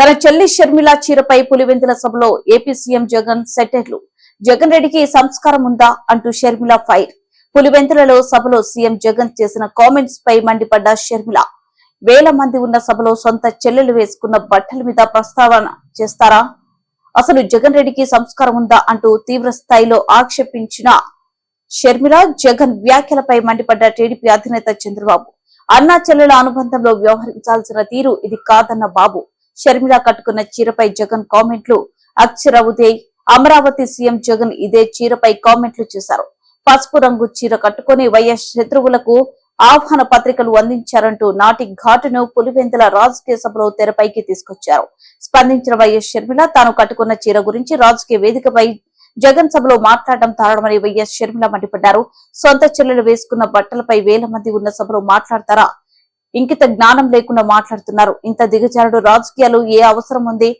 తన చెల్లి షర్మిల చీరపై పులివెందుల సభలో ఏపీ సీఎం జగన్ సెటర్లు. జగన్ రెడ్డికి సంస్కారం ఉందా అంటూ షర్మిల ఫైర్. పులివెందులలో సభలో సీఎం జగన్ చేసిన కామెంట్స్ పై మండిపడ్డ షర్మిల. వేల మంది ఉన్న సభలో సొంత చెల్లెలు వేసుకున్న బట్టల మీద ప్రస్తావన చేస్తారా? అసలు జగన్ రెడ్డికి సంస్కారం ఉందా అంటూ తీవ్ర స్థాయిలో ఆక్షేపించిన షర్మిల జగన్ వ్యాఖ్యలపై మండిపడ్డ టీడీపీ అధినేత చంద్రబాబు. అన్నా చెల్లెల అనుబంధంలో వ్యవహరించాల్సిన తీరు ఇది కాదన్న బాబు. షర్మిల కట్టుకున్న చీరపై జగన్ కామెంట్లు. అక్షర ఉదయ్ అమరావతి సీఎం జగన్ ఇదే చీరపై కామెంట్లు చేశారు. పసుపు రంగు చీర కట్టుకుని వైఎస్ శత్రువులకు ఆహ్వాన పత్రికలు అందించారంటూ నాటి ఘాటును పులివెందుల రాజకీయ సభలో తెరపైకి తీసుకొచ్చారు. స్పందించిన వైఎస్ షర్మిల తాను కట్టుకున్న చీర గురించి రాజకీయ వేదికపై జగన్ సభలో మాట్లాడడం తారడమని వైఎస్ షర్మిల మండిపడ్డారు. సొంత చెల్లెలు వేసుకున్న బట్టలపై వేల మంది ఉన్న సభలో మాట్లాడతారా? ఇంకిత జ్ఞానం లేకుండా మాట్లాడుతున్నారు. ఇంత దిగజారుడు రాజకీయాలు ఏ అవసరం ఉంది?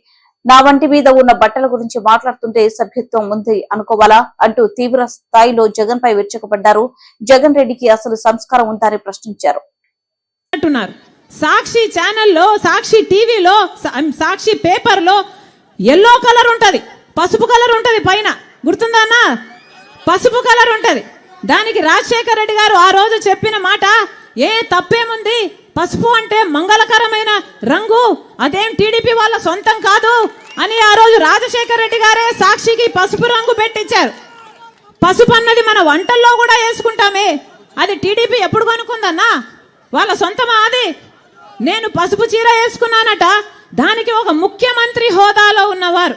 నా వంటి మీద ఉన్న బట్టల గురించి మాట్లాడుతుంటే సభ్యత్వం ఉంది అనుకోవాలా? అంటూ తీవ్ర స్థాయిలో జగన్ పై విరుచుకుపడ్డారు. జగన్ రెడ్డికి అసలు సంస్కారం ఉందని ప్రశ్నించారు. అంటున్నారు. సాక్షి ఛానల్లో సాక్షి టీవీలో సాక్షి పేపర్లో ఎల్లో కలర్ ఉంటది. పసుపు కలర్ ఉంటది పైన. గుర్తుందా అన్న? పసుపు కలర్ ఉంటది. దానికి రాజశేఖర రెడ్డి గారు ఆ రోజు చెప్పిన మాట ఏ తప్పేముంది? పసుపు అంటే మంగళకరమైన రంగు. అదేం టీడీపీ వాళ్ళ సొంతం కాదు అని ఆ రోజు రాజశేఖర రెడ్డి గారే సాక్షికి పసుపు రంగు పెట్టించారు. పసుపు అన్నది మన వంటల్లో కూడా వేసుకుంటామే. అది టీడీపీ ఎప్పుడు కొనుక్కుందన్నా? వాళ్ళ సొంతమా అది? నేను పసుపు చీర వేసుకున్నానట. దానికి ఒక ముఖ్యమంత్రి హోదాలో ఉన్నవారు.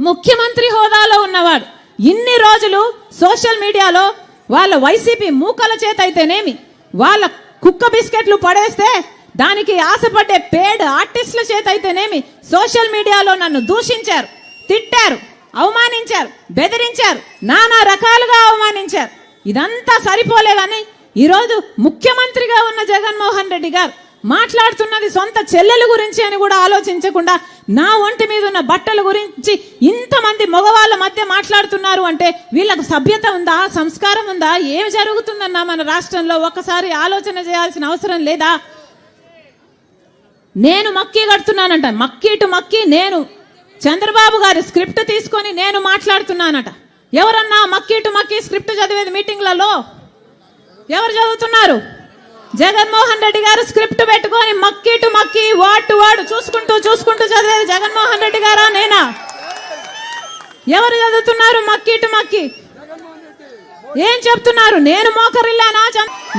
ముఖ్యమంత్రి హోదాలో ఉన్నవాడు. ఇన్ని రోజులు సోషల్ మీడియాలో వాళ్ళ వైసీపీ మూకల చేత అయితేనేమి వాళ్ళ కుక్క బిస్కెట్లు పడేస్తే దానికి ఆశపడే పేడ్ ఆర్టిస్టుల చేత అయితేనేమి సోషల్ మీడియాలో నన్ను దూషించారు తిట్టారు అవమానించారు బెదిరించారు నానా రకాలుగా అవమానించారు. ఇదంతా సరిపోలేదని ఈరోజు ముఖ్యమంత్రిగా ఉన్న జగన్మోహన్ రెడ్డి గారు మాట్లాడుతున్నది సొంత చెల్లెల గురించి అని కూడా ఆలోచించకుండా నా ఒంటి మీద ఉన్న బట్టల గురించి ఇంతమంది మగవాళ్ళ మధ్య మాట్లాడుతున్నారు అంటే వీళ్ళకు సభ్యత ఉందా సంస్కారం ఉందా ఏం జరుగుతుందన్నా మన రాష్ట్రంలో? ఒక్కసారి ఆలోచన చేయాల్సిన అవసరం లేదా? నేను మక్కీ కడుతున్నానంట. మక్కీ మక్కి నేను. చంద్రబాబు గారి స్క్రిప్ట్ తీసుకొని నేను మాట్లాడుతున్నానట. ఎవరన్నా మక్కిటు మక్కి మక్కీ స్క్రిప్ట్ చదివేది మీటింగ్లలో? ఎవరు చదువుతున్నారు? జగన్మోహన్ రెడ్డి గారు స్క్రిప్ట్ పెట్టుకొని మక్కిటు టు వాటు వార్డ్ టు వాడు చూసుకుంటూ చూసుకుంటూ చదివేది జగన్మోహన్ రెడ్డి గారా నేనా? ఎవరు చదువుతున్నారు? మక్కిటు టు ఏం చెప్తున్నారు? నేను మోకరిల్లానా?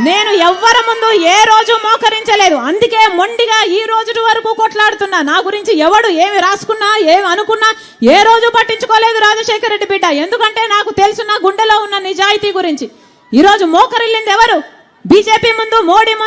నేను ఎవ్వరి ముందు ఏ రోజు మోకరించలేదు. అందుకే మొండిగా ఈ రోజు వరకు కొట్లాడుతున్నా. నా గురించి ఎవడు ఏమి రాసుకున్నా ఏమి అనుకున్నా ఏ రోజు పట్టించుకోలేదు రాజశేఖర రెడ్డి బిడ్డ. ఎందుకంటే నాకు తెలుసు నా గుండెలో ఉన్న నిజాయితీ గురించి. ఈరోజు మోకరిల్లింది ఎవరు? బీజేపీ ముందు మోడీ